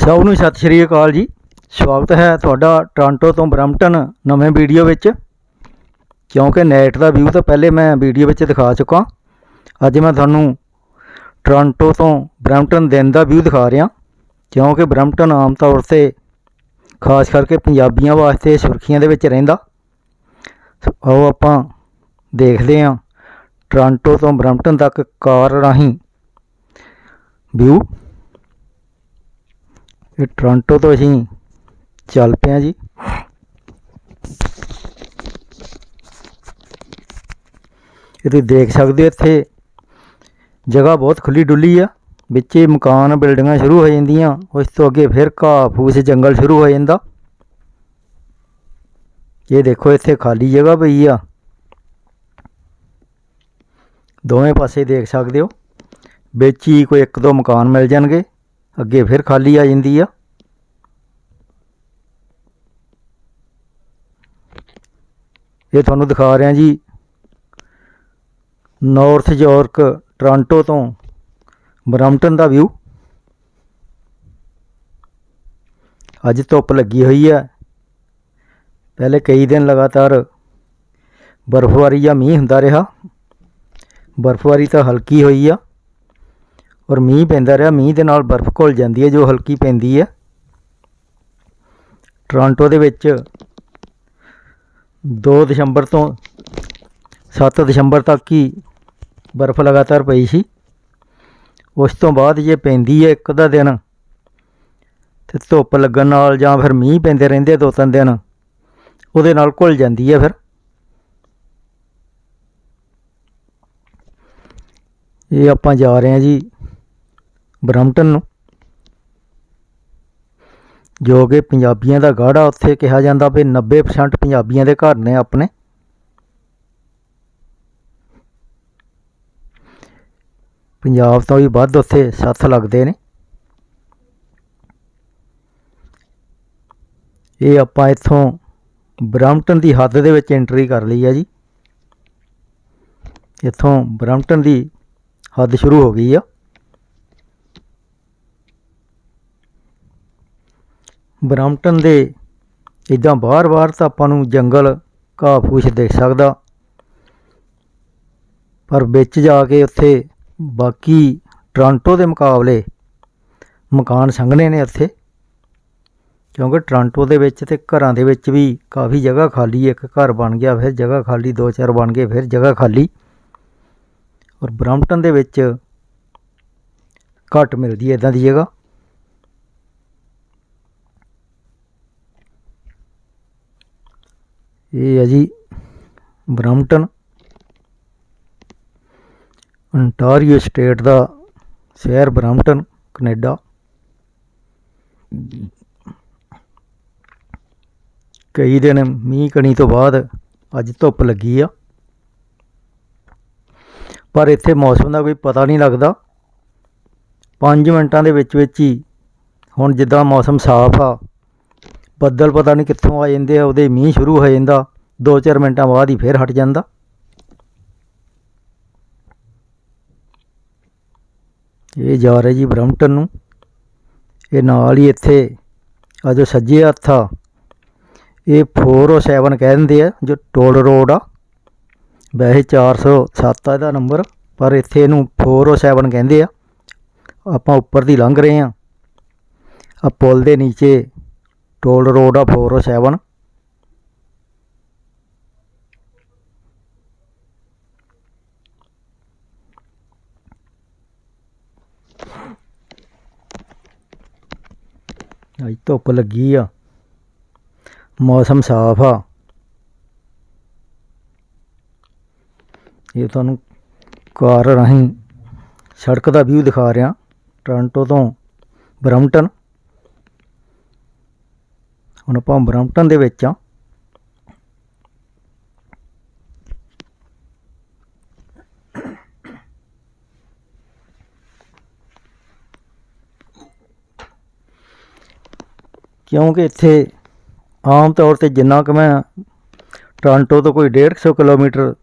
ਸਭ ਨੂੰ ਸਤਿ ਸ਼੍ਰੀ ਅਕਾਲ ਜੀ। ਸਵਾਗਤ ਹੈ ਤੁਹਾਡਾ ਟੋਰਾਂਟੋ ਤੋਂ ਬਰੰਪਟਨ ਨਵੇਂ ਵੀਡੀਓ ਵਿੱਚ। ਕਿਉਂਕਿ ਨੈਟ ਦਾ ਵਿਊ ਤਾਂ ਪਹਿਲੇ ਮੈਂ ਵੀਡੀਓ ਵਿੱਚ ਦਿਖਾ ਚੁੱਕਾ। ਅੱਜ ਮੈਂ ਤੁਹਾਨੂੰ ਟੋਰਾਂਟੋ ਤੋਂ ਬਰੰਪਟਨ ਦਿਨ ਦਾ ਵਿਊ ਦਿਖਾ ਰਿਹਾ। ਕਿਉਂਕਿ ਬਰੰਪਟਨ ਆਮ ਤੌਰ ਤੇ ਖਾਸ ਕਰਕੇ ਪੰਜਾਬੀਆਂ ਵਾਸਤੇ ਸੁਰਖੀਆਂ ਦੇ ਵਿੱਚ ਰਹਿੰਦਾ। ਸੋ ਆਓ ਆਪਾਂ ਦੇਖਦੇ ਹਾਂ ਟੋਰਾਂਟੋ ਤੋਂ ਬਰੰਪਟਨ ਤੱਕ ਕਾਰ ਰਾਹੀਂ ਵਿਊ ਇਹ ਟੋਰਾਂਟੋ ਤੋਂ ਅਸੀਂ ਚੱਲ ਪਏ ਹਾਂ ਜੀ ਇਹ ਤੁਸੀਂ ਦੇਖ ਸਕਦੇ ਹੋ ਇੱਥੇ ਜਗ੍ਹਾ ਬਹੁਤ ਖੁੱਲੀ ਡੁੱਲੀ ਆ ਵਿੱਚ ਹੀ ਮਕਾਨ ਬਿਲਡਿੰਗਾਂ ਸ਼ੁਰੂ ਹੋ ਜਾਂਦੀਆਂ ਉਸ ਤੋਂ ਅੱਗੇ ਫਿਰ ਘਾਹ ਫੂਸ ਜੰਗਲ ਸ਼ੁਰੂ ਹੋ ਜਾਂਦਾ ਇਹ ਦੇਖੋ ਇੱਥੇ ਖਾਲੀ ਜਗ੍ਹਾ ਪਈ ਆ ਦੋਵੇਂ ਪਾਸੇ ਦੇਖ ਸਕਦੇ ਹੋ ਵਿੱਚ ਹੀ ਕੋਈ ਇੱਕ ਦੋ ਮਕਾਨ ਮਿਲ ਜਾਣਗੇ ਅੱਗੇ ਫਿਰ ਖਾਲੀ ਆ ਜਾਂਦੀ ਆ। ਇਹ ਤੁਹਾਨੂੰ ਦਿਖਾ ਰਿਹਾ ਜੀ। ਨਾਰਥ ਯਾਰਕ ਟੋਰਾਂਟੋ ਤੋਂ ਬਰਮਟਨ ਦਾ ਵਿਊ ਅੱਜ ਧੁੱਪ ਲੱਗੀ ਹੋਈ ਹੈ ਪਹਿਲੇ ਕਈ ਦਿਨ ਲਗਾਤਾਰ ਬਰਫ਼ਬਾਰੀ ਜਾਂ ਮੀਂਹ ਹੁੰਦਾ ਰਿਹਾ। ਬਰਫ਼ਬਾਰੀ ਤਾਂ ਹਲਕੀ ਹੋਈ ਆ। ਔਰ ਮੀਂਹ ਪੈਂਦਾ ਰਿਹਾ, ਮੀਂਹ ਦੇ ਨਾਲ ਬਰਫ਼ ਘੁਲ ਜਾਂਦੀ ਹੈ, ਜੋ ਹਲਕੀ ਪੈਂਦੀ ਹੈ। ਟੋਰਾਂਟੋ ਦੇ ਵਿੱਚ 2 ਦਸੰਬਰ ਤੋਂ 7 ਦਸੰਬਰ ਤੱਕ ਹੀ ਬਰਫ਼ ਲਗਾਤਾਰ ਪਈ ਸੀ। ਉਸ ਤੋਂ ਬਾਅਦ ਜੇ ਪੈਂਦੀ ਹੈ ਇੱਕ ਅੱਧਾ ਦਿਨ ਤੇ ਧੁੱਪ ਲੱਗਣ ਨਾਲ ਜਾਂ ਫਿਰ ਮੀਂਹ ਪੈਂਦੇ ਰਹਿੰਦੇ ਦੋ ਤਿੰਨ ਦਿਨ, ਉਹਦੇ ਨਾਲ ਘੁਲ ਜਾਂਦੀ ਹੈ ਫਿਰ। ਇਹ ਆਪਾਂ ਜਾ ਰਹੇ ਹਾਂ ਜੀ ਬਰਮਟਨ ਨੂੰ। ਜੋ ਕਿ ਪੰਜਾਬੀਆਂ ਦਾ ਗਾੜਾ ਉੱਥੇ ਕਿਹਾ ਜਾਂਦਾ ਵੀ 90% ਪੰਜਾਬੀਆਂ ਦੇ ਘਰ ਨੇ ਆਪਣੇ। ਪੰਜਾਬ ਤੋਂ ਵੀ ਵੱਧ ਉੱਥੇ ਸੱਥ ਲੱਗਦੇ ਨੇ। ਇਹ ਆਪਾਂ ਇੱਥੋਂ ਬਰੰਪਟਨ ਦੀ ਹੱਦ ਦੇ ਵਿੱਚ ਐਂਟਰੀ ਕਰ ਲਈ ਹੈ ਜੀ। ਇੱਥੋਂ ਬਰੰਪਟਨ ਦੀ ਹੱਦ ਸ਼ੁਰੂ ਹੋ ਗਈ ਆ। ਬਰੰਪਟਨ ਦੇ ਇਦਾਂ ਬਾਹਰ-ਬਾਹਰ ਤਾਂ ਆਪਾਂ ਨੂੰ ਜੰਗਲ ਘਾਹ ਫੂਸ ਦਿਖ ਸਕਦਾ। ਪਰ ਵਿੱਚ ਜਾ ਕੇ ਉੱਥੇ ਬਾਕੀ ਟੋਰਾਂਟੋ ਦੇ ਮੁਕਾਬਲੇ ਮਕਾਨ ਸੰਘਣੇ ਨੇ ਉੱਥੇ। ਕਿਉਂਕਿ ਟੋਰਾਂਟੋ ਦੇ ਵਿੱਚ ਤੇ ਘਰਾਂ ਦੇ ਵਿੱਚ ਵੀ ਕਾਫੀ ਜਗ੍ਹਾ ਖਾਲੀ ਇੱਕ ਘਰ ਬਣ ਗਿਆ, ਫਿਰ ਜਗ੍ਹਾ ਖਾਲੀ, ਦੋ ਚਾਰ ਬਣ ਗਏ, ਫਿਰ ਜਗ੍ਹਾ ਖਾਲੀ। ਔਰ ਬਰੰਪਟਨ ਦੇ ਵਿੱਚ ਘੱਟ ਮਿਲਦੀ ਹੈ ਇਦਾਂ ਦੀ ਜਗ੍ਹਾ। ਇਹ ਹੈ ਜੀ ਬਰੰਪਟਨ ਅੰਟਾਰੀਓ ਸਟੇਟ ਦਾ ਸ਼ਹਿਰ ਬਰੰਪਟਨ, ਕੈਨੇਡਾ। ਕਈ ਦਿਨ ਮੀਂਹ ਕਣੀ ਤੋਂ ਬਾਅਦ ਅੱਜ ਧੁੱਪ ਲੱਗੀ ਆ। ਪਰ ਇੱਥੇ ਮੌਸਮ ਦਾ ਕੋਈ ਪਤਾ ਨਹੀਂ ਲੱਗਦਾ। 5 ਮਿੰਟਾਂ ਦੇ ਵਿੱਚ ਵਿੱਚ ਹੀ ਹੁਣ ਜਿੱਦਾਂ ਮੌਸਮ ਸਾਫ਼ ਆ ਬੱਦਲ ਪਤਾ ਨਹੀਂ ਕਿੱਥੋਂ ਆ ਜਾਂਦੇ ਆ, ਉਹਦੇ ਮੀਂਹ ਸ਼ੁਰੂ ਹੋ ਜਾਂਦਾ 2-4 ਮਿੰਟਾਂ ਬਾਅਦ ਹੀ ਫੇਰ ਹਟ ਜਾਂਦਾ। ਇਹ ਜਾ ਰਿਹਾ ਜੀ ਬਰੰਪਟਨ ਨੂੰ। ਇਹ ਨਾਲ ਹੀ ਇੱਥੇ ਆ ਜੋ ਸੱਜੇ ਹੱਥ ਆ, ਇਹ 407 ਕਹਿ ਦਿੰਦੇ ਆ, ਜੋ ਟੋਲ ਰੋਡ ਆ। ਵੈਸੇ 407 ਆ ਇਹਦਾ ਨੰਬਰ, ਪਰ ਇੱਥੇ ਇਹਨੂੰ 407 ਕਹਿੰਦੇ ਆ। ਆਪਾਂ ਉੱਪਰ ਦੀ ਲੰਘ ਰਹੇ ਆ। ਆ ਪੁਲ ਦੇ ਨੀਚੇ ਟੋਲ ਰੋਡ ਆ 407 ਅੱਜ ਧੁੱਪ ਲੱਗੀ ਆ। ਮੌਸਮ ਸਾਫ਼ ਆ। ਇਹ ਤੁਹਾਨੂੰ ਕਾਰ ਰਾਹੀਂ ਸੜਕ ਦਾ ਵਿਊ ਦਿਖਾ ਰਿਹਾ, ਟੋਰਾਂਟੋ ਤੋਂ ਬਰਮਟਨ। ਹੁਣ ਆਪਾਂ ਬਰੰਪਟਨ ਦੇ ਵਿੱਚ ਆ ਕਿਉਂਕਿ ਇੱਥੇ ਆਮ ਤੌਰ ਤੇ ਜਿੰਨਾ ਕੁ ਮੈਂ ਟੋਰਾਂਟੋ ਤੋਂ ਕੋਈ 150 ਕਿਲੋਮੀਟਰ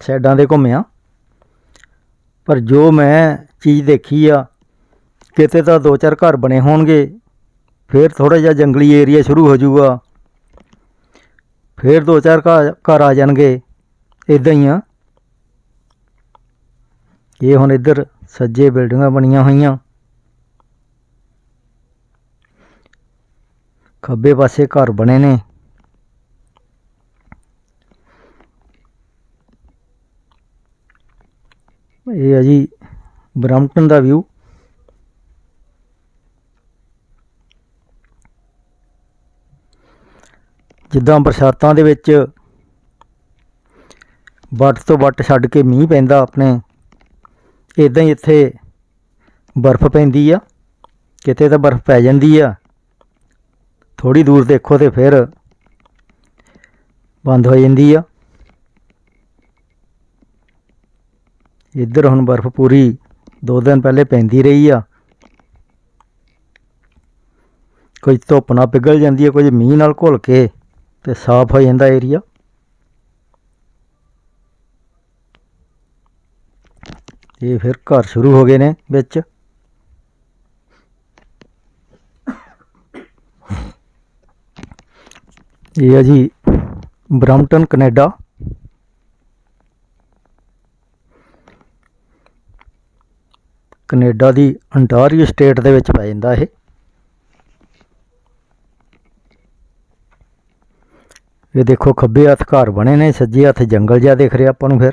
ਸਾਈਡਾਂ ਦੇ ਘੁੰਮਿਆ, ਪਰ ਜੋ ਮੈਂ ਚੀਜ਼ ਦੇਖੀ ਆ, ਕਿਤੇ ਤਾਂ ਦੋ ਚਾਰ ਘਰ ਬਣੇ ਹੋਣਗੇ ਫਿਰ ਥੋੜਾ ਜਿਹਾ ਜੰਗਲੀ ਏਰੀਆ ਸ਼ੁਰੂ ਹੋ ਜਾਊਗਾ। ਫਿਰ ਦੋ ਚਾਰ ਘਰ ਘਰ ਆ ਜਾਣਗੇ। ਇਦਾਂ ਹੀ ਆ। ਇਹ ਹੁਣ ਇੱਧਰ ਸੱਜੇ ਬਿਲਡਿੰਗਾਂ ਬਣੀਆਂ ਹੋਈਆਂ। ਖੱਬੇ ਪਾਸੇ ਘਰ ਬਣੇ ਨੇ। ਇਹ ਹੈ ਜੀ ਬਰਮਟਨ ਦਾ ਵਿਊ ਜਿੱਦਾਂ ਬਰਸਾਤਾਂ ਦੇ ਵਿੱਚ ਵੱਟ ਤੋਂ ਵੱਟ ਛੱਡ ਕੇ ਮੀਂਹ ਪੈਂਦਾ ਆਪਣੇ ਇਦਾਂ ਹੀ ਇੱਥੇ ਬਰਫ਼ ਪੈਂਦੀ ਆ, ਕਿਤੇ ਤਾਂ ਬਰਫ਼ ਪੈ ਜਾਂਦੀ ਆ। ਥੋੜੀ ਦੂਰ ਦੇਖੋ ਤੇ ਫਿਰ ਬੰਦ ਹੋ ਜਾਂਦੀ ਆ। ਇੱਧਰ ਹੁਣ ਬਰਫ਼ ਪੂਰੀ ਦੋ ਦਿਨ ਪਹਿਲੇ ਪੈਂਦੀ ਰਹੀ ਆ। ਕੁਝ ਧੁੱਪ ਨਾਲ ਪਿਘਲ ਜਾਂਦੀ ਹੈ ਕੁਝ ਮੀਂਹ ਨਾਲ ਘੁਲ ਕੇ ਤੇ ਸਾਫ਼ ਹੋ ਜਾਂਦਾ ਏਰੀਆ ਇਹ ਫਿਰ ਘਰ ਸ਼ੁਰੂ ਹੋ ਗਏ ਨੇ ਵਿੱਚ। ਇਹ ਹੈ ਜੀ ਬਰਮਟਨ ਕੈਨੇਡਾ। ਕੈਨੇਡਾ ਦੀ ਅੰਟਾਰੀਓ ਸਟੇਟ ਦੇ ਵਿੱਚ ਪੈ ਜਾਂਦਾ ਇਹ। ਇਹ ਦੇਖੋ ਖੱਬੇ ਹੱਥ ਘਰ ਬਣੇ ਨੇ, ਸੱਜੇ ਹੱਥ ਜੰਗਲ ਜਿਹਾ ਦਿਖ ਰਿਹਾ ਆਪਾਂ ਨੂੰ ਫਿਰ।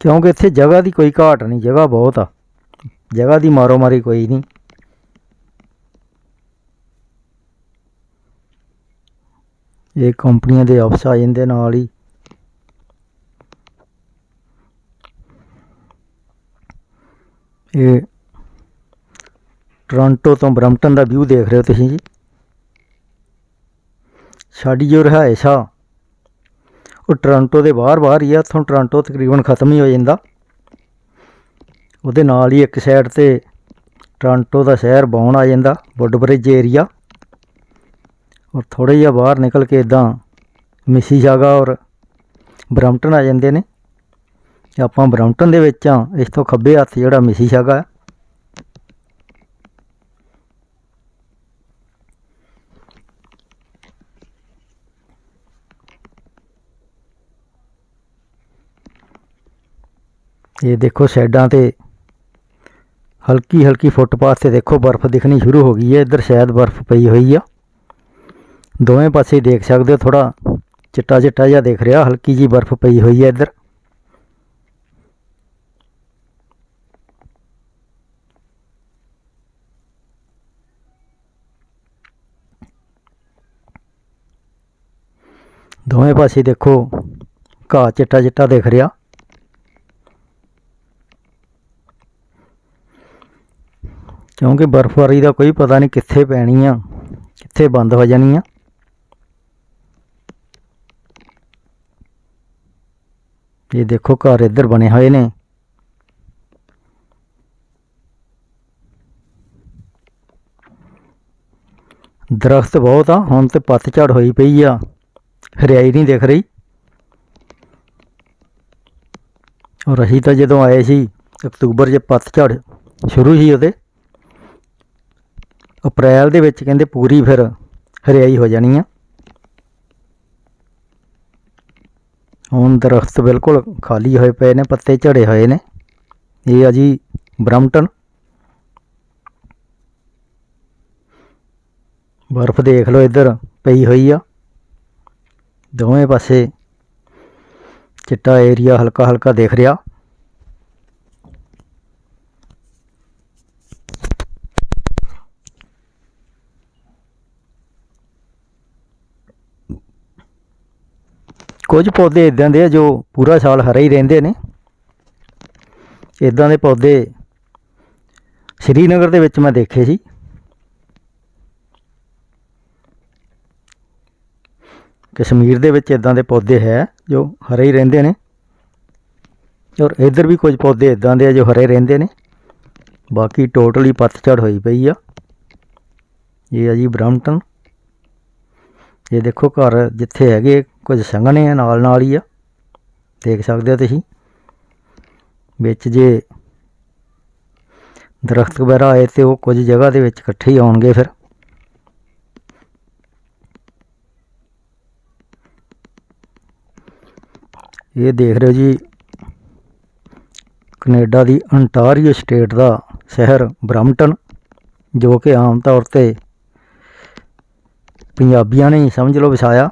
ਕਿਉਂਕਿ ਇੱਥੇ ਜਗ੍ਹਾ ਦੀ ਕੋਈ ਘਾਟ ਨਹੀਂ, ਜਗ੍ਹਾ ਬਹੁਤ ਆ। ਜਗ੍ਹਾ ਦੀ ਮਾਰੋ ਮਾਰੀ ਕੋਈ ਨਹੀਂ। ਇਹ ਕੰਪਨੀਆਂ ਦੇ ਆਫਿਸ ਆ ਜਾਂਦੇ ਨਾਲ ਹੀ। ਇਹ ਟੋਰਾਂਟੋ ਤੋਂ ਬਰਮਟਨ ਦਾ ਵਿਊ ਦੇਖ ਰਹੇ ਹੋ ਤੁਸੀਂ ਜੀ। ਸਾਡੀ ਜੋ ਰਿਹਾਇਸ਼ ਆ, ਉਹ ਟੋਰਾਂਟੋ ਦੇ ਬਾਹਰ ਬਾਹਰ ਹੀ ਆ, ਇੱਥੋਂ ਟੋਰਾਂਟੋ ਤਕਰੀਬਨ ਖਤਮ ਹੀ ਹੋ ਜਾਂਦਾ। ਉਹਦੇ ਨਾਲ ਹੀ ਇੱਕ ਸਾਈਡ ਤੇ ਟੋਰਾਂਟੋ ਦਾ ਸ਼ਹਿਰ ਬੌਣ ਆ ਜਾਂਦਾ ਵੁੱਡਬ੍ਰਿਜ ਏਰੀਆ ਔਰ ਥੋੜ੍ਹਾ ਜਿਹਾ ਬਾਹਰ ਨਿਕਲ ਕੇ ਇਦਾਂ ਮਿਸੀਸਾਗਾ ਔਰ ਬਰਮਟਨ ਆ ਜਾਂਦੇ ਨੇ। ਆਪਾਂ ਬਰਮਟਨ ਦੇ ਵਿੱਚ ਆ, ਇਸ ਤੋਂ ਖੱਬੇ ਹੱਥ ਜਿਹੜਾ ਮਿਸੀਸਾਗਾ ਹੈ ਇਹ ਦੇਖੋ ਸਾਈਡਾਂ ਤੇ ਹਲਕੀ ਹਲਕੀ ਫੁੱਟਪਾਥ ਤੇ ਦੇਖੋ ਬਰਫ਼ ਦਿਖਣੀ ਸ਼ੁਰੂ ਹੋ ਗਈ ਹੈ। ਇੱਧਰ ਸ਼ਾਇਦ ਬਰਫ਼ ਪਈ ਹੋਈ ਆ। ਦੋਵੇਂ ਪਾਸੇ ਦੇਖ ਸਕਦੇ ਹੋ ਥੋੜਾ ਚਿੱਟਾ ਚਿੱਟਾ ਜਿਹਾ ਦਿਖ ਰਿਹਾ, ਹਲਕੀ ਜੀ ਬਰਫ਼ ਪਈ ਹੋਈ ਹੈ ਇੱਧਰ। ਦੋਵੇਂ ਪਾਸੇ ਦੇਖੋ ਘਾਹ ਚਿੱਟਾ ਚਿੱਟਾ ਦਿਖ ਰਿਹਾ। ਕਿਉਂਕਿ ਬਰਫ਼ਬਾਰੀ ਦਾ ਕੋਈ ਪਤਾ ਨਹੀਂ ਕਿੱਥੇ ਪੈਣੀ ਆ ਕਿੱਥੇ ਬੰਦ ਹੋ ਜਾਣੀ ਆ ਇਹ ਦੇਖੋ ਘਰ ਇੱਧਰ ਬਣੇ ਹੋਏ ਨੇ ਦਰਖਤ ਬਹੁਤ ਆ ਹੁਣ ਤੇ ਪੱਤਝੜ ਹੋਈ ਪਈ ਆ ਹਰਿਆਈ ਨਹੀਂ ਦਿਖ ਰਹੀ ਔਰ ਅਸੀਂ ਤਾਂ ਜਦੋਂ ਆਏ ਸੀ ਅਕਤੂਬਰ 'ਚ ਪੱਤਝੜ ਸ਼ੁਰੂ ਸੀ ਉਹਦੇ ਅਪ੍ਰੈਲ ਦੇ ਵਿੱਚ ਕਹਿੰਦੇ ਪੂਰੀ ਫਿਰ ਹਰਿਆਈ ਹੋ ਜਾਣੀ ਆ। ਹੁਣ ਦਰਖਤ ਬਿਲਕੁਲ ਖਾਲੀ ਹੋਏ ਪਏ ਨੇ, ਪੱਤੇ ਝੜੇ ਹੋਏ ਨੇ। ਇਹ ਆ ਜੀ ਬਰਮਟਨ ਬਰਫ਼ ਦੇਖ ਲਓ ਇੱਧਰ ਪਈ ਹੋਈ ਆ। ਦੋਵੇਂ ਪਾਸੇ ਚਿੱਟਾ ਏਰੀਆ ਹਲਕਾ ਹਲਕਾ ਦਿਖ ਰਿਹਾ। ਕੁਝ ਪੌਦੇ ਇਦਾਂ ਦੇ ਆ ਜੋ ਪੂਰਾ ਸਾਲ ਹਰੇ ਹੀ ਰਹਿੰਦੇ ਨੇ। ਇਦਾਂ ਦੇ ਪੌਦੇ ਸ਼੍ਰੀਨਗਰ ਦੇ ਵਿੱਚ ਮੈਂ ਦੇਖੇ ਸੀ। ਕਸ਼ਮੀਰ ਦੇ ਵਿੱਚ ਇਦਾਂ ਦੇ ਪੌਦੇ ਹੈ ਜੋ ਹਰੇ ਹੀ ਰਹਿੰਦੇ ਨੇ ਔਰ ਇੱਧਰ ਵੀ ਕੁਝ ਪੌਦੇ ਇਦਾਂ ਦੇ ਆ ਜੋ ਹਰੇ ਰਹਿੰਦੇ ਨੇ। ਬਾਕੀ ਟੋਟਲੀ ਪੱਤਝੜ ਹੋਈ ਪਈ ਆ। ਇਹ ਆ ਜੀ ਬ੍ਰਹਮਟਨ। ਇਹ ਦੇਖੋ ਘਰ ਜਿੱਥੇ ਹੈਗੇ, ਕੁਝ ਸੰਘਣੇ ਆ ਨਾਲ ਨਾਲ ਹੀ ਆ। ਦੇਖ ਸਕਦੇ ਹੋ ਤੁਸੀਂ। ਵਿੱਚ ਜੇ ਦਰਖਤ ਵਗੈਰਾ ਆਏ ਤੇ ਉਹ ਕੁਝ ਜਗ੍ਹਾ ਦੇ ਵਿੱਚ ਇਕੱਠੇ ਹੀ ਆਉਣਗੇ ਫਿਰ। ਇਹ ਦੇਖ ਰਹੇ ਹੋ ਜੀ, ਕੈਨੇਡਾ ਦੀ ਅੰਟਾਰੀਓ ਸਟੇਟ ਦਾ ਸ਼ਹਿਰ ਬਰਮਟਨ, ਜੋ ਕਿ ਆਮ ਤੌਰ ਤੇ ਪੰਜਾਬੀਆਂ ਨੇ ਹੀ ਸਮਝ ਲਓ ਵਸਾਇਆ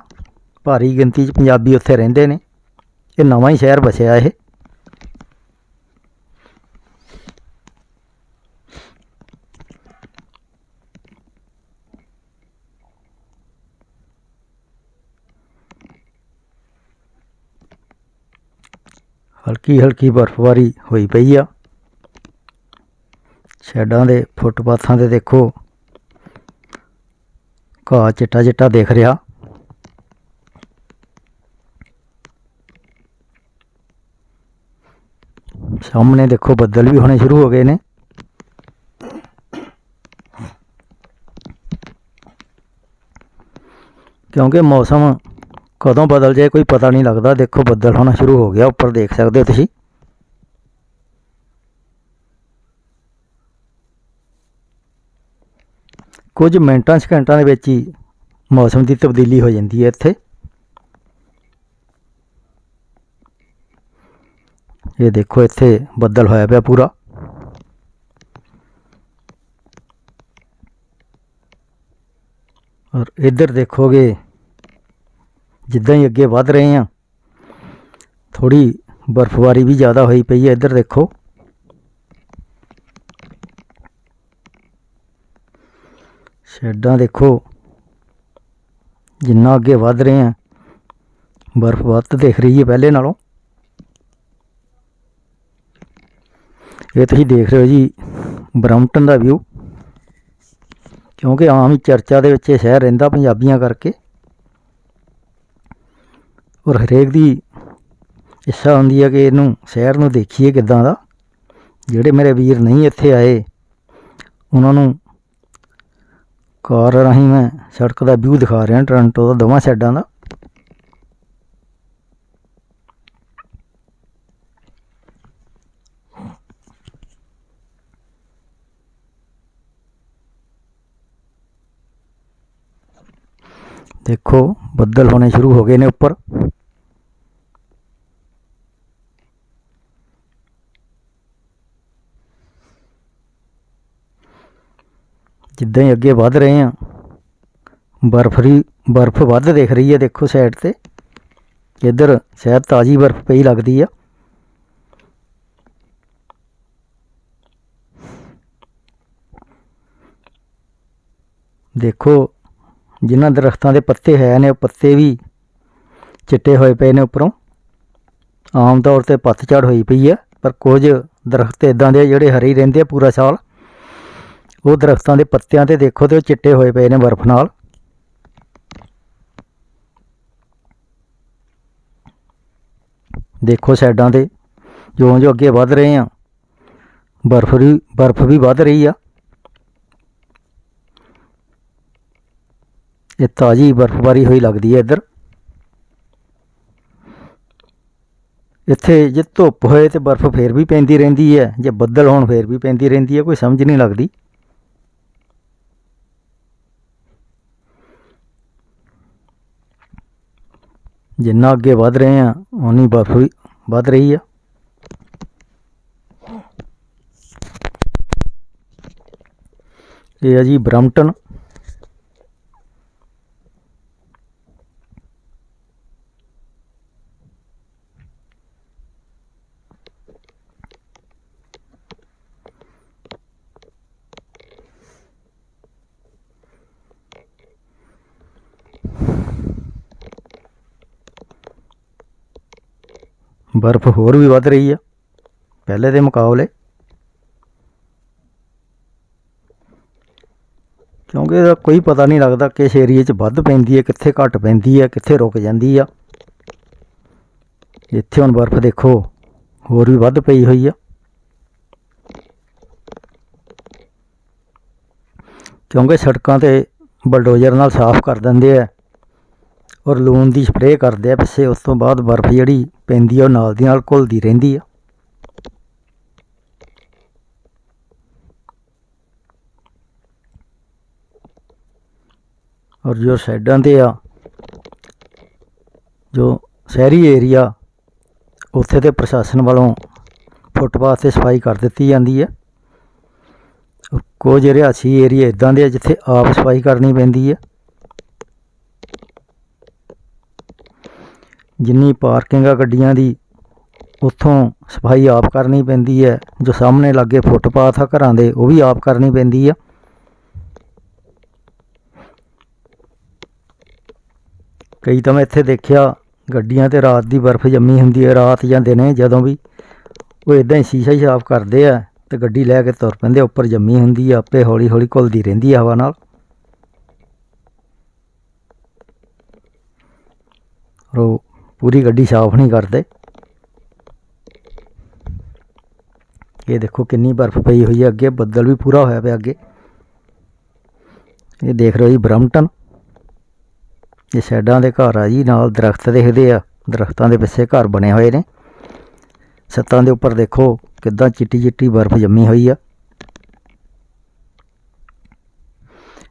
ਭਾਰੀ ਗਿਣਤੀ 'ਚ ਪੰਜਾਬੀ ਉੱਥੇ ਰਹਿੰਦੇ ਨੇ। ਇਹ ਨਵਾਂ ਹੀ ਸ਼ਹਿਰ ਵਸਿਆ ਇਹ। ਹਲਕੀ ਹਲਕੀ ਬਰਫ਼ਬਾਰੀ ਹੋਈ ਪਈ ਆ। ਸ਼ੈਡਾਂ ਦੇ ਫੁੱਟਪਾਥਾਂ ਤੇ ਦੇਖੋ। ਘਾਹ ਚਿੱਟਾ ਚਿੱਟਾ ਦਿਖ ਰਿਹਾ ਸਾਹਮਣੇ ਦੇਖੋ ਬੱਦਲ ਵੀ ਹੋਣੇ ਸ਼ੁਰੂ ਹੋ ਗਏ ਨੇ ਕਿਉਂਕਿ ਮੌਸਮ ਕਦੋਂ ਬਦਲ ਜਾਏ ਕੋਈ ਪਤਾ ਨਹੀਂ ਲੱਗਦਾ ਦੇਖੋ ਬੱਦਲ ਹੋਣਾ ਸ਼ੁਰੂ ਹੋ ਗਿਆ ਉੱਪਰ ਦੇਖ ਸਕਦੇ ਹੋ ਤੁਸੀਂ ਕੁਝ ਮਿੰਟਾਂ ਸਕਿੰਟਾਂ ਦੇ ਵਿੱਚ ਹੀ ਮੌਸਮ ਦੀ ਤਬਦੀਲੀ ਹੋ ਜਾਂਦੀ ਹੈ ਇੱਥੇ ਇਹ ਦੇਖੋ ਇੱਥੇ ਬੱਦਲ ਹੋਇਆ ਪਿਆ ਪੂਰਾ ਔਰ ਇੱਧਰ ਦੇਖੋਗੇ ਜਿੱਦਾਂ ਹੀ ਅੱਗੇ ਵੱਧ ਰਹੇ ਹਾਂ ਥੋੜੀ ਬਰਫ਼ਬਾਰੀ ਵੀ ਜ਼ਿਆਦਾ ਹੋਈ ਪਈ ਹੈ ਇੱਧਰ ਦੇਖੋ ਸ਼ੈਡਾਂ ਦੇਖੋ। ਜਿੰਨਾ ਅੱਗੇ ਵੱਧ ਰਹੇ ਹਾਂ ਬਰਫ਼ ਵੱਧ ਦਿਖ ਰਹੀ ਹੈ ਪਹਿਲੇ ਨਾਲੋਂ। ਇਹ ਤੁਸੀਂ ਦੇਖ ਰਹੇ ਹੋ ਜੀ, ਬਰਮਟਨ ਦਾ ਵਿਊ ਕਿਉਂਕਿ ਆਮ ਹੀ ਚਰਚਾ ਦੇ ਵਿੱਚ ਇਹ ਸ਼ਹਿਰ ਰਹਿੰਦਾ ਪੰਜਾਬੀਆਂ ਕਰਕੇ। ਔਰ ਹਰੇਕ ਦੀ ਇੱਛਾ ਹੁੰਦੀ ਹੈ ਕਿ ਇਹਨੂੰ ਸ਼ਹਿਰ ਨੂੰ ਦੇਖੀਏ ਕਿੱਦਾਂ ਦਾ। ਜਿਹੜੇ ਮੇਰੇ ਵੀਰ ਨਹੀਂ ਇੱਥੇ ਆਏ, ਉਹਨਾਂ ਨੂੰ ਕਾਰ ਰਾਹੀਂ ਮੈਂ ਸੜਕ ਦਾ ਵਿਊ ਦਿਖਾ ਰਿਹਾ ਟੋਰਾਂਟੋ ਦਾ ਦੋਵਾਂ ਸਾਈਡਾਂ ਦਾ ਦੇਖੋ ਬੱਦਲ ਹੋਣੇ ਸ਼ੁਰੂ ਹੋ ਗਏ ਨੇ ਉੱਪਰ ਜਿੱਦਾਂ ਹੀ ਅੱਗੇ ਵੱਧ ਰਹੇ ਹਾਂ ਬਰਫਰੀ ਬਰਫ਼ ਵੱਧ ਦਿਖ ਰਹੀ ਹੈ ਦੇਖੋ ਸਾਈਡ ਤੇ। ਇੱਧਰ ਸ਼ਾਇਦ ਤਾਜ਼ੀ ਬਰਫ਼ ਪਈ ਲੱਗਦੀ ਆ। ਦੇਖੋ, ਜਿਨ੍ਹਾਂ ਦਰਖਤਾਂ ਦੇ ਪੱਤੇ ਹੈ ਨੇ, ਉਹ ਪੱਤੇ ਵੀ ਚਿੱਟੇ ਹੋਏ ਪਏ ਨੇ ਉੱਪਰੋਂ। ਆਮ ਤੌਰ ਤੇ ਪੱਤਝੜ ਹੋਈ ਪਈ ਹੈ ਪਰ ਕੁਝ ਦਰਖਤ ਇਦਾਂ ਦੇ ਜਿਹੜੇ ਹਰੇ ਰਹਿੰਦੇ ਆ ਪੂਰਾ ਸਾਲ। ਉਹ ਦਰਖਤਾਂ ਦੇ ਪੱਤਿਆਂ ਤੇ ਦੇਖੋ ਤੇ ਉਹ ਚਿੱਟੇ ਹੋਏ ਪਏ ਨੇ ਬਰਫ਼ ਨਾਲ। ਦੇਖੋ ਸਾਈਡਾਂ ਤੇ, ਜਿਉਂ ਜੋ ਅੱਗੇ ਵੱਧ ਰਹੇ ਆ ਬਰਫ਼ ਵੀ ਬਰਫ਼ ਵੀ ਵੱਧ ਰਹੀ ਆ। ਇਹ ਤਾਜ਼ੀ ਬਰਫ਼ਬਾਰੀ ਹੋਈ ਲੱਗਦੀ ਹੈ ਇੱਧਰ। ਇੱਥੇ ਜੇ ਧੁੱਪ ਹੋਏ ਤੇ ਬਰਫ਼ ਫੇਰ ਵੀ ਪੈਂਦੀ ਰਹਿੰਦੀ ਹੈ, ਜੇ ਬੱਦਲ ਹੋਣ ਫੇਰ ਵੀ ਪੈਂਦੀ ਰਹਿੰਦੀ ਹੈ, ਕੋਈ ਸਮਝ ਨਹੀਂ ਲੱਗਦੀ। ਜਿੰਨਾ ਅੱਗੇ ਵੱਧ ਰਹੇ ਆ ਉਨੀ ਬਰਫ਼ ਵੀ ਵੱਧ ਰਹੀ ਆ ਇਹ ਹੈ ਜੀ ਬਰਫ਼ ਹੋਰ ਵੀ ਵੱਧ ਰਹੀ ਆ। ਪਹਿਲੇ ਦੇ ਮੁਕਾਬਲੇ। ਕਿਉਂਕਿ ਇਹਦਾ ਕੋਈ ਪਤਾ ਨਹੀਂ ਲੱਗਦਾ ਕਿਸ ਏਰੀਏ 'ਚ ਵੱਧ ਪੈਂਦੀ ਹੈ ਕਿੱਥੇ ਘੱਟ ਪੈਂਦੀ ਹੈ ਕਿੱਥੇ ਰੁਕ ਜਾਂਦੀ ਆ। ਇੱਥੇ ਹੁਣ ਬਰਫ਼ ਦੇਖੋ, ਹੋਰ ਵੀ ਵੱਧ ਪਈ ਹੋਈ ਆ। ਕਿਉਂਕਿ ਸੜਕਾਂ ਤੇ ਬਲਡੋਜ਼ਰ ਨਾਲ ਸਾਫ਼ ਕਰ ਦਿੰਦੇ ਆ। ਔਰ ਲੂਣ ਦੀ ਸਪਰੇਅ ਕਰਦੇ ਆ ਪਿੱਛੇ, ਉਸ ਤੋਂ ਬਾਅਦ ਬਰਫ਼ ਜਿਹੜੀ ਪੈਂਦੀ ਆ, ਉਹ ਨਾਲ ਦੀ ਨਾਲ ਘੁਲਦੀ ਰਹਿੰਦੀ ਆ। ਔਰ ਜੋ ਸਾਈਡਾਂ ਤੇ ਆ, ਜੋ ਸ਼ਹਿਰੀ ਏਰੀਆ, ਉੱਥੇ ਤੇ ਪ੍ਰਸ਼ਾਸਨ ਵੱਲੋਂ ਫੁੱਟਪਾਥ ਤੇ ਸਫ਼ਾਈ ਕਰ ਦਿੱਤੀ ਜਾਂਦੀ ਹੈ ਕੁਝ ਰਿਹਾਸੀ ਏਰੀਆ ਇਦਾਂ ਦੇ ਆ ਜਿੱਥੇ ਆਪ ਸਫ਼ਾਈ ਕਰਨੀ ਪੈਂਦੀ ਹੈ ਜਿੰਨੀ ਪਾਰਕਿੰਗ ਆ ਗੱਡੀਆਂ ਦੀ, ਉੱਥੋਂ ਸਫ਼ਾਈ ਆਪ ਕਰਨੀ ਪੈਂਦੀ ਹੈ। ਜੋ ਸਾਹਮਣੇ ਲੱਗੇ ਫੁੱਟਪਾਥ ਆ ਘਰਾਂ ਦੇ, ਉਹ ਵੀ ਆਪ ਕਰਨੀ ਪੈਂਦੀ ਆ। ਕਈ ਤਾਂ ਮੈਂ ਇੱਥੇ ਦੇਖਿਆ, ਗੱਡੀਆਂ ਤੇ ਰਾਤ ਦੀ ਬਰਫ਼ ਜੰਮੀ ਹੁੰਦੀ ਹੈ, ਰਾਤ ਜਾਂ ਦਿਨੇ ਜਦੋਂ ਵੀ ਉਹ ਇਦਾਂ ਹੀ ਸ਼ੀਸ਼ਾ ਹੀ ਸਾਫ਼ ਕਰਦੇ ਆ ਤੇ ਗੱਡੀ ਲੈ ਕੇ ਤੁਰ ਪੈਂਦੇ ਉੱਪਰ ਜੰਮੀ ਹੁੰਦੀ ਆ, ਆਪੇ ਹੌਲੀ ਹੌਲੀ ਘੁਲਦੀ ਰਹਿੰਦੀ ਆ ਹਵਾ ਨਾਲ। ਰੋ ਪੂਰੀ ਗੱਡੀ ਸਾਫ਼ ਨਹੀਂ ਕਰਦੇ। ਇਹ ਦੇਖੋ ਕਿੰਨੀ ਬਰਫ਼ ਪਈ ਹੋਈ ਹੈ, ਅੱਗੇ ਬੱਦਲ ਵੀ ਪੂਰਾ ਹੋਇਆ ਪਿਆ ਅੱਗੇ। ਇਹ ਦੇਖ ਰਹੇ ਹੋ ਜੀ ਬਰਮਟਨ ਇਹ ਸਾਈਡਾਂ ਦੇ ਘਰ ਆ ਜੀ, ਨਾਲ ਦਰਖਤ ਦਿਖਦੇ ਆ, ਦਰਖਤਾਂ ਦੇ ਪਿੱਛੇ ਘਰ ਬਣੇ ਹੋਏ ਨੇ। ਛੱਤਾਂ ਦੇ ਉੱਪਰ ਦੇਖੋ ਕਿੱਦਾਂ ਚਿੱਟੀ ਚਿੱਟੀ ਬਰਫ਼ ਜੰਮੀ ਹੋਈ ਆ।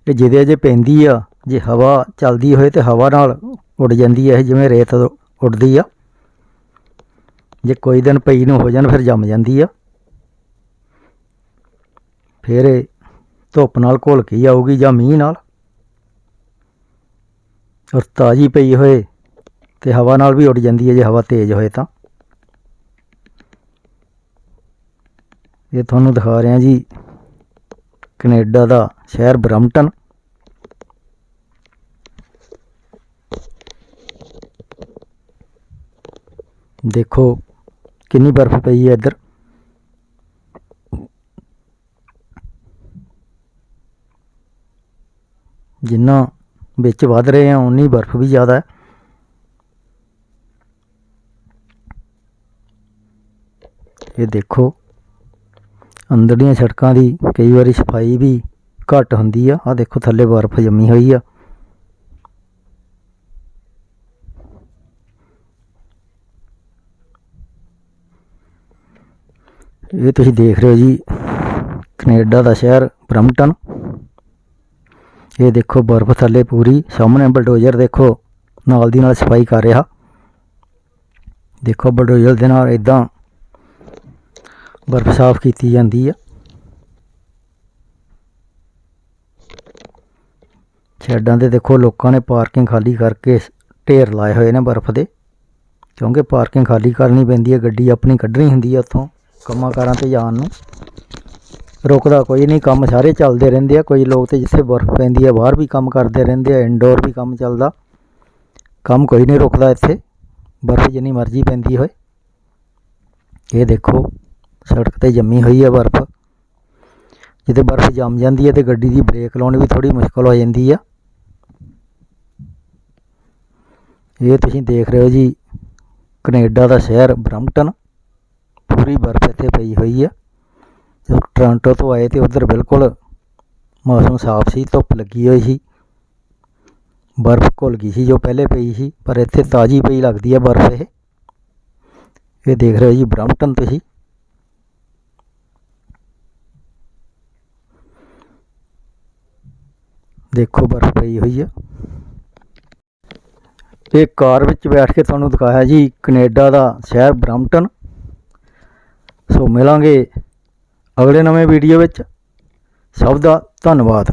ਇਹ ਜਿਹਦੇ ਅਜੇ ਪੈਂਦੀ ਆ, ਜੇ ਹਵਾ ਚੱਲਦੀ ਹੋਏ ਤੇ ਹਵਾ ਨਾਲ ਉੱਡ ਜਾਂਦੀ ਹੈ ਇਹ ਜਿਵੇਂ ਰੇਤ ਉੱਡਦੀ ਆ। ਜੇ ਕੋਈ ਦਿਨ ਪਈ ਨੂੰ ਹੋ ਜਾਣ, ਫਿਰ ਜੰਮ ਜਾਂਦੀ ਆ। ਫਿਰ ਧੁੱਪ ਨਾਲ ਘੁਲ ਕੇ ਹੀ ਆਊਗੀ ਜਾਂ ਮੀਂਹ ਨਾਲ। ਔਰ ਤਾਜ਼ੀ ਪਈ ਹੋਏ ਤੇ ਹਵਾ ਨਾਲ ਵੀ ਉੱਡ ਜਾਂਦੀ ਹੈ ਜੇ ਹਵਾ ਤੇਜ਼ ਹੋਏ ਤਾਂ। ਇਹ ਤੁਹਾਨੂੰ ਦਿਖਾ ਰਿਹਾ ਜੀ ਕੈਨੇਡਾ ਦਾ ਸ਼ਹਿਰ ਬਰਮਟਨ। ਦੇਖੋ, ਕਿੰਨੀ ਬਰਫ਼ ਪਈ ਹੈ ਇੱਧਰ। ਜਿੰਨਾ ਵਿੱਚ ਵੱਧ ਰਹੇ ਆ, ਉਨੀ ਬਰਫ਼ ਵੀ ਜ਼ਿਆਦਾ ਹੈ। ਇਹ ਦੇਖੋ ਅੰਦਰਲੀਆਂ ਸੜਕਾਂ ਦੀ ਕਈ ਵਾਰੀ ਸਫ਼ਾਈ ਵੀ ਘੱਟ ਹੁੰਦੀ ਆ। ਆ ਦੇਖੋ, ਥੱਲੇ ਬਰਫ਼ ਜੰਮੀ ਹੋਈ ਆ। ਇਹ ਤੁਸੀਂ ਦੇਖ ਰਹੇ ਹੋ ਜੀ, ਕੈਨੇਡਾ ਦਾ ਸ਼ਹਿਰ ਬਰਮਟਨ ਇਹ ਦੇਖੋ ਬਰਫ਼ ਥੱਲੇ ਪੂਰੀ, ਸਾਹਮਣੇ ਬਲਡੋਜ਼ਰ ਦੇਖੋ, ਨਾਲ ਦੀ ਨਾਲ ਸਫ਼ਾਈ ਕਰ ਰਿਹਾ। ਦੇਖੋ ਬਲਡੋਜ਼ਰ ਦੇ ਨਾਲ ਇਦਾਂ ਬਰਫ਼ ਸਾਫ਼ ਕੀਤੀ ਜਾਂਦੀ ਆ। ਛੱਡਾਂ ਤੇ ਦੇਖੋ, ਲੋਕਾਂ ਨੇ ਪਾਰਕਿੰਗ ਖਾਲੀ ਕਰਕੇ ਢੇਰ ਲਾਏ ਹੋਏ ਨੇ ਬਰਫ਼ ਦੇ। ਕਿਉਂਕਿ ਪਾਰਕਿੰਗ ਖਾਲੀ ਕਰਨੀ ਪੈਂਦੀ ਹੈ ਗੱਡੀ ਆਪਣੀ ਕੱਢਣੀ ਹੁੰਦੀ ਹੈ ਉੱਥੋਂ। ਕੰਮਾਂ ਕਾਰਾਂ ਤੇ ਜਾਣ ਨੂੰ। ਰੁਕਦਾ ਕੋਈ ਨਹੀਂ, ਕੰਮ ਸਾਰੇ ਚੱਲਦੇ ਰਹਿੰਦੇ ਆ। ਕੋਈ ਲੋਕ ਤੇ ਜਿੱਥੇ ਬਰਫ਼ ਪੈਂਦੀ ਆ, ਬਾਹਰ ਵੀ ਕੰਮ ਕਰਦੇ ਰਹਿੰਦੇ ਆ ਇਨਡੋਰ ਵੀ ਕੰਮ ਚੱਲਦਾ। ਕੰਮ ਕੋਈ ਨਹੀਂ ਰੁਕਦਾ ਇੱਥੇ। ਬਰਫ਼ ਜਿੰਨੀ ਮਰਜ਼ੀ ਪੈਂਦੀ ਹੋਏ। ਇਹ ਦੇਖੋ, ਸੜਕ ਤੇ ਜੰਮੀ ਹੋਈ ਆ ਬਰਫ਼। ਜਿੱਥੇ ਬਰਫ਼ ਜੰਮ ਜਾਂਦੀ ਹੈ ਤੇ ਗੱਡੀ ਦੀ ਬ੍ਰੇਕ ਲਾਉਣੀ ਵੀ ਥੋੜੀ ਮੁਸ਼ਕਲ ਹੋ ਜਾਂਦੀ ਆ। ਇਹ ਤੁਸੀਂ ਦੇਖ ਰਹੇ ਹੋ ਜੀ, ਕੈਨੇਡਾ ਦਾ ਸ਼ਹਿਰ ਬਰਮਟਨ। ਪੂਰੀ ਬਰਫ਼ ਇੱਥੇ ਪਈ ਹੋਈ ਆ। ਜਦੋਂ ਟੋਰਾਂਟੋ ਤੋਂ ਆਏ ਤੇ ਉਧਰ ਬਿਲਕੁਲ ਮੌਸਮ ਸਾਫ਼ ਸੀ, ਧੁੱਪ ਲੱਗੀ ਹੋਈ ਸੀ। ਬਰਫ਼ ਘੁਲ ਗਈ ਸੀ ਜੋ ਪਹਿਲੇ ਪਈ ਸੀ, ਪਰ ਇੱਥੇ ਤਾਜ਼ੀ ਪਈ ਲੱਗਦੀ ਹੈ ਬਰਫ਼ ਇਹ। ਇਹ ਦੇਖ ਰਹੇ ਹੋ ਜੀ ਬਰਮਟਨ ਤੁਸੀਂ। ਦੇਖੋ ਬਰਫ਼ ਪਈ ਹੋਈ ਆ। ਇਹ ਕਾਰ ਵਿੱਚ ਬੈਠ ਕੇ ਤੁਹਾਨੂੰ ਦਿਖਾਇਆ ਜੀ ਕੈਨੇਡਾ ਦਾ ਸ਼ਹਿਰ ਬਰਮਟਨ ਸੋ ਮਿਲਾਂਗੇ। ਅਗਲੇ ਨਵੇਂ ਵੀਡੀਓ ਵਿੱਚ। ਸਭ ਦਾ ਧੰਨਵਾਦ।